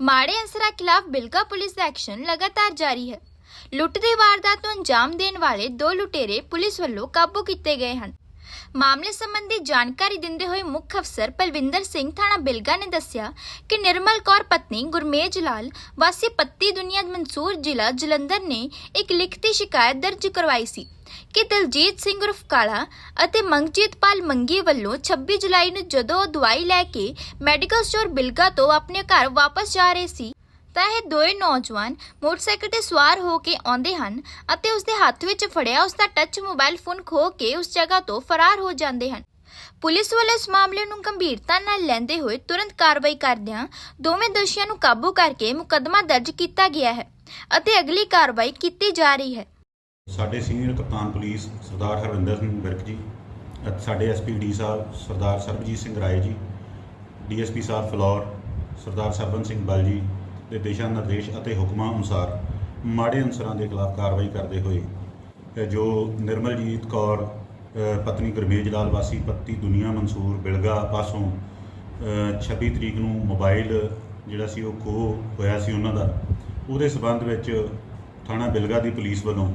ਮਾੜੇ ਅਸਰਾਂ ਖਿਲਾਫ ਬਿਲਕਾ ਪੁਲਿਸ ਦਾ ਐਕਸ਼ਨ ਲਗਾਤਾਰ ਜਾਰੀ ਹੈ। ਲੁੱਟ ਦੀ ਵਾਰਦਾਤ ਨੂੰ ਅੰਜਾਮ ਦੇਣ ਵਾਲੇ ਦੋ ਲੁਟੇਰੇ ਪੁਲਿਸ ਵੱਲੋਂ ਕਾਬੂ ਕੀਤੇ ਗਏ ਹਨ। ਮਾਮਲੇ ਸੰਬੰਧੀ ਜਾਣਕਾਰੀ ਦਿੰਦੇ ਹੋਏ ਮੁੱਖ ਅਫਸਰ ਪਲਵਿੰਦਰ ਸਿੰਘ ਥਾਣਾ ਬਿਲਗਾ ਨੇ ਦੱਸਿਆ ਕਿ ਨਿਰਮਲ ਕੌਰ ਪਤਨੀ ਗੁਰਮੇਜ ਲਾਲ, ਵਾਸੀ ਪੱਤੀ ਦੁਨੀਆ, ਮਨਸੂਰ ਜ਼ਿਲ੍ਹਾ ਜਲੰਧਰ ਨੇ ਇੱਕ ਲਿਖਤੀ ਸ਼ਿਕਾਇਤ ਦਰਜ ਕਰਵਾਈ ਸੀ। ਕਿ ਦਲਜੀਤ ਸਿੰਘ ਉਰਫ ਕਾਲਾ ਅਤੇ ਮੰਗਜੀਤ ਪਾਲ ਮੰਗੀ ਵੱਲੋਂ 26 ਜੁਲਾਈ ਨੂੰ ਜਦੋਂ ਉਹ ਦਵਾਈ ਲੈ ਕੇ ਮੈਡੀਕਲ ਸਟੋਰ ਬਿਲਗਾ ਤੋਂ ਆਪਣੇ ਘਰ ਵਾਪਸ ਜਾ ਰਹੇ ਸੀ, ਤਾਂ ਇਹ ਦੋਏ ਨੌਜਵਾਨ ਮੋਟਰਸਾਈਕਲ ਤੇ ਸਵਾਰ ਹੋ ਕੇ ਆਉਂਦੇ ਹਨ ਅਤੇ ਉਸ ਦੇ ਹੱਥ ਵਿੱਚ ਫੜਿਆ ਉਸ ਦਾ ਟੱਚ ਮੋਬਾਈਲ ਫੋਨ ਖੋ ਕੇ ਉਸ ਜਗ੍ਹਾ ਤੋਂ ਫਰਾਰ ਹੋ ਜਾਂਦੇ ਹਨ। ਪੁਲਿਸ ਵੱਲੋਂ ਇਸ ਮਾਮਲੇ ਨੂੰ ਗੰਭੀਰਤਾ ਨਾਲ ਲੈਂਦੇ ਹੋਏ ਤੁਰੰਤ ਕਾਰਵਾਈ ਕਰਦਿਆਂ ਦੋਵੇਂ ਦੋਸ਼ੀਆਂ ਨੂੰ ਕਾਬੂ ਕਰਕੇ ਮੁਕੱਦਮਾ ਦਰਜ ਕੀਤਾ ਗਿਆ ਹੈ ਅਤੇ ਅਗਲੀ ਕਾਰਵਾਈ ਕੀਤੀ ਜਾ ਰਹੀ ਹੈ। ਸਾਡੇ ਸੀਨੀਅਰ ਕਪਤਾਨ ਪੁਲਿਸ ਸਰਦਾਰ ਹਰਵਿੰਦਰ ਸਿੰਘ ਵਿਰਕ ਜੀ ਅਤੇ ਸਾਡੇ ਐਸਪੀ ਸਾਹਿਬ ਸਰਦਾਰ ਸਰਬਜੀਤ ਸਿੰਘ ਰਾਏ ਜੀ ਡੀਐਸਪੀ ਸਾਹਿਬ ਫਲੋਰ ਸਰਦਾਰ ਸਰਬਨ ਸਿੰਘ ਬਲ ਜੀ ਦੇ ਦਿਸ਼ਾ ਨਿਰਦੇਸ਼ ਅਤੇ ਹੁਕਮਾਂ ਅਨੁਸਾਰ ਮਾੜੇ ਅਨਸਰਾਂ ਦੇ ਖਿਲਾਫ ਕਾਰਵਾਈ ਕਰਦੇ ਹੋਏ ਜੋ ਨਿਰਮਲਜੀਤ ਕੌਰ ਪਤਨੀ ਗੁਰਮੇਜ ਲਾਲ ਵਾਸੀ ਪਤੀ ਦੁਨੀਆ ਮਨਸੂਰ ਬਿਲਗਾ ਪਾਸੋਂ ਅ, 26 ਤਰੀਕ ਨੂੰ ਮੋਬਾਈਲ ਜਿਹੜਾ ਸੀ ਉਹ ਖੋਹ ਹੋਇਆ ਸੀ ਉਹਨਾਂ ਦਾ ਉਹਦੇ ਸਬੰਧ ਵਿੱਚ ਥਾਣਾ ਬਿਲਗਾ ਦੀ ਪੁਲਿਸ ਵੱਲੋਂ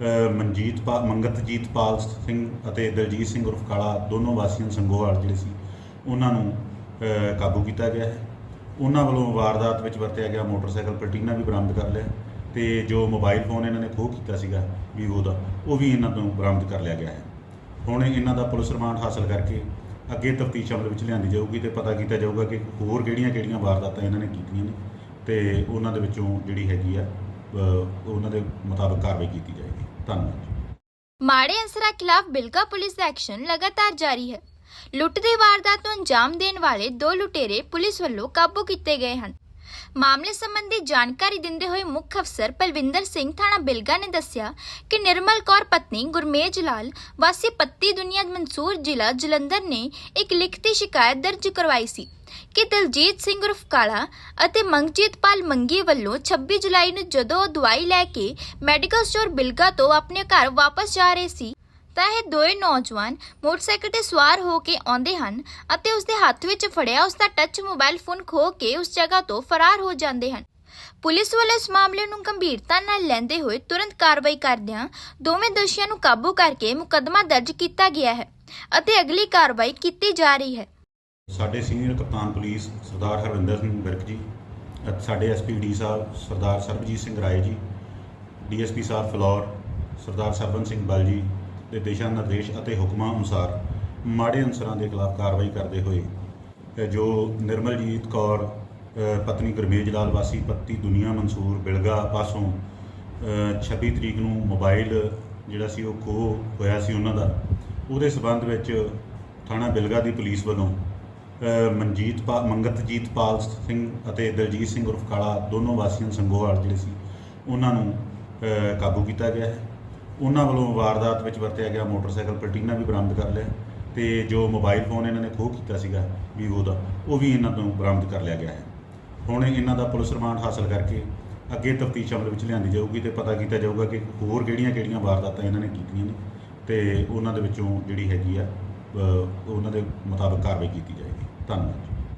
ਮਨਜੀਤ ਪਾ ਮੰਗਤਜੀਤ ਪਾਲ ਸਿੰਘ ਅਤੇ ਦਲਜੀਤ ਸਿੰਘ ਉਰਫ ਕਾਲਾ ਦੋਨੋਂ ਵਾਸੀਆਂ ਸੰਗੋਵਾਲ ਜਿਹੜੇ ਸੀ, ਉਹਨਾਂ ਨੂੰ ਕਾਬੂ ਕੀਤਾ ਗਿਆ ਹੈ। ਉਹਨਾਂ ਵੱਲੋਂ ਵਾਰਦਾਤ ਵਿੱਚ ਵਰਤਿਆ ਗਿਆ ਮੋਟਰਸਾਈਕਲ ਪਲਟੀਨਾ ਵੀ ਬਰਾਮਦ ਕਰ ਲਿਆ ਤੇ ਜੋ ਮੋਬਾਈਲ ਫੋਨ ਇਹਨਾਂ ਨੇ ਖੋਹ ਕੀਤਾ ਸੀਗਾ ਵੀਵੋ ਦਾ, ਉਹ ਵੀ ਇਹਨਾਂ ਤੋਂ ਬਰਾਮਦ ਕਰ ਲਿਆ ਗਿਆ ਹੈ। ਹੁਣ ਇਹਨਾਂ ਦਾ ਪੁਲਿਸ ਰਿਮਾਂਡ ਹਾਸਲ ਕਰਕੇ ਅੱਗੇ ਤਫਤੀਸ਼ ਅਮਲ ਵਿੱਚ ਲਿਆਂਦੀ ਜਾਊਗੀ ਤੇ ਪਤਾ ਕੀਤਾ ਜਾਊਗਾ ਕਿ ਹੋਰ ਕਿਹੜੀਆਂ-ਕਿਹੜੀਆਂ ਵਾਰਦਾਤਾਂ ਇਹਨਾਂ ਨੇ ਕੀਤੀਆਂ ਨੇ ਤੇ ਉਹਨਾਂ ਦੇ ਵਿੱਚੋਂ ਜਿਹੜੀ ਹੈਗੀ ਆ ਉਹਨਾਂ ਦੇ ਮੁਤਾਬਕ ਕਾਰਵਾਈ ਕੀਤੀ ਜਾਏਗੀ। ਧੰਨਵਾਦ ਮਾੜੇ ਅਨਸਰਾਂ ਖਿਲਾਫ ਬਿਲਗਾ ਪੁਲਿਸ ਦਾ ਐਕਸ਼ਨ ਲਗਾਤਾਰ ਜਾਰੀ ਹੈ। ਲੁੱਟ ਦੀ ਵਾਰਦਾਤ ਨੂੰ ਅੰਜਾਮ ਦੇਣ ਵਾਲੇ ਦੋ ਲੁਟੇਰੇ ਪੁਲਿਸ ਵੱਲੋਂ ਕਾਬੂ ਕੀਤੇ ਗਏ ਹਨ। ਮਾਮਲੇ ਸੰਬੰਧੀ ਜਾਣਕਾਰੀ ਦਿੰਦੇ ਹੋਏ ਮੁੱਖ ਅਫਸਰ ਪਲਵਿੰਦਰ ਸਿੰਘ ਥਾਣਾ ਬਿਲਗਾ ਨੇ ਦੱਸਿਆ ਕਿ ਨਿਰਮਲ ਕੌਰ ਪਤਨੀ ਗੁਰਮੇਜ ਲਾਲ ਵਾਸੀ ਪੱਤੀ ਦੁਨੀਆ ਮਨਸੂਰ ਜ਼ਿਲ੍ਹਾ ਜਲੰਧਰ ਨੇ ਇੱਕ ਲਿਖਤੀ ਸ਼ਿਕਾਇਤ ਦਰਜ ਕਰਵਾਈ ਸੀ। ਕਿ ਦਲਜੀਤ ਸਿੰਘ ਉਰਫ ਕਾਲਾ ਅਤੇ ਮੰਗਜੀਤ ਪਾਲ ਮੰਗੀ ਵੱਲੋਂ 26 ਜੁਲਾਈ ਨੂੰ ਜਦੋਂ ਉਹ ਦਵਾਈ ਲੈ ਕੇ ਮੈਡੀਕਲ ਸਟੋਰ ਬਿਲਗਾ ਤੋਂ ਆਪਣੇ ਘਰ ਵਾਪਸ ਜਾ ਰਹੇ ਸੀ, ਤਾਂ ਇਹ ਦੋਏ ਨੌਜਵਾਨ ਮੋਟਰਸਾਈਕਲ ਤੇ ਸਵਾਰ ਹੋ ਕੇ ਆਉਂਦੇ ਹਨ ਅਤੇ ਉਸ ਦੇ ਹੱਥ ਵਿੱਚ ਫੜਿਆ ਉਸ ਦਾ ਟੱਚ ਮੋਬਾਈਲ ਫੋਨ ਖੋ ਕੇ ਉਸ ਜਗ੍ਹਾ ਤੋਂ ਫਰਾਰ ਹੋ ਜਾਂਦੇ ਹਨ। ਪੁਲਿਸ ਵੱਲੋਂ ਇਸ ਮਾਮਲੇ ਨੂੰ ਗੰਭੀਰਤਾ ਨਾਲ ਲੈਂਦੇ ਹੋਏ ਤੁਰੰਤ ਕਾਰਵਾਈ ਕਰਦਿਆਂ ਦੋਵੇਂ ਦੋਸ਼ੀਆਂ ਨੂੰ ਕਾਬੂ ਕਰਕੇ ਮੁਕੱਦਮਾ ਦਰਜ ਕੀਤਾ ਗਿਆ ਹੈ ਅਤੇ ਅਗਲੀ ਕਾਰਵਾਈ ਕੀਤੀ ਜਾ ਰਹੀ ਹੈ। ਸਾਡੇ ਸੀਨੀਅਰ ਕਪਤਾਨ ਪੁਲਿਸ ਸਰਦਾਰ ਹਰਵਿੰਦਰ ਸਿੰਘ ਵਿਰਕ ਜੀ ਅਤੇ ਸਾਡੇ ਐਸਪੀ ਸਾਹਿਬ ਸਰਦਾਰ ਸਰਬਜੀਤ ਸਿੰਘ ਰਾਏ ਜੀ ਡੀਐਸਪੀ ਸਾਹਿਬ ਫਲੋਰ ਸਰਦਾਰ ਸਰਬਨ ਸਿੰਘ ਬਲ ਜੀ ਦੇ ਦਿਸ਼ਾ ਨਿਰਦੇਸ਼ ਅਤੇ ਹੁਕਮਾਂ ਅਨੁਸਾਰ ਮਾੜੇ ਅਨਸਰਾਂ ਦੇ ਖਿਲਾਫ ਕਾਰਵਾਈ ਕਰਦੇ ਹੋਏ ਜੋ ਨਿਰਮਲਜੀਤ ਕੌਰ ਪਤਨੀ ਗੁਰਮੇਜ ਲਾਲ ਵਾਸੀ ਪਤੀ ਦੁਨੀਆ ਮਨਸੂਰ ਬਿਲਗਾ ਪਾਸੋਂ ਅ, 26 ਤਰੀਕ ਨੂੰ ਮੋਬਾਈਲ ਜਿਹੜਾ ਸੀ ਉਹ ਖੋਹ ਹੋਇਆ ਸੀ ਉਹਨਾਂ ਦਾ ਉਹਦੇ ਸਬੰਧ ਵਿੱਚ ਥਾਣਾ ਬਿਲਗਾ ਦੀ ਪੁਲਿਸ ਵੱਲੋਂ ਮਨਜੀਤ ਪਾ, ਮੰਗਤਜੀਤ ਪਾਲ ਸਿੰਘ ਅਤੇ ਦਲਜੀਤ ਸਿੰਘ ਉਰਫ ਕਾਲਾ ਦੋਨੋਂ ਵਾਸੀਆਂ ਸੰਗੋਵਾਲ ਜਿਹੜੇ ਸੀ, ਉਹਨਾਂ ਨੂੰ ਕਾਬੂ ਕੀਤਾ ਗਿਆ ਹੈ। ਉਹਨਾਂ ਵੱਲੋਂ ਵਾਰਦਾਤ ਵਿੱਚ ਵਰਤਿਆ ਗਿਆ ਮੋਟਰਸਾਈਕਲ ਪਲਟੀਨਾ ਵੀ ਬਰਾਮਦ ਕਰ ਲਿਆ ਤੇ ਜੋ ਮੋਬਾਈਲ ਫੋਨ ਇਹਨਾਂ ਨੇ ਖੋਹ ਕੀਤਾ ਸੀਗਾ ਵੀਵੋ ਦਾ ਉਹ ਵੀ ਇਹਨਾਂ ਤੋਂ ਬਰਾਮਦ ਕਰ ਲਿਆ ਗਿਆ ਹੈ। ਹੁਣ ਇਹਨਾਂ ਦਾ ਪੁਲਿਸ ਰਿਮਾਂਡ ਹਾਸਲ ਕਰਕੇ ਅੱਗੇ ਤਫਤੀਸ਼ ਅਮਲ ਵਿੱਚ ਲਿਆਂਦੀ ਜਾਊਗੀ ਤੇ ਪਤਾ ਕੀਤਾ ਜਾਊਗਾ ਕਿ ਹੋਰ ਕਿਹੜੀਆਂ-ਕਿਹੜੀਆਂ ਵਾਰਦਾਤਾਂ ਇਹਨਾਂ ਨੇ ਕੀਤੀਆਂ ਨੇ ਤੇ ਉਹਨਾਂ ਦੇ ਵਿੱਚੋਂ ਜਿਹੜੀ ਹੈਗੀ ਆ ਉਹਨਾਂ ਦੇ ਮੁਤਾਬਕ ਕਾਰਵਾਈ ਕੀਤੀ ਜਾਏਗੀ। ਧੰਨਵਾਦ ਜੀ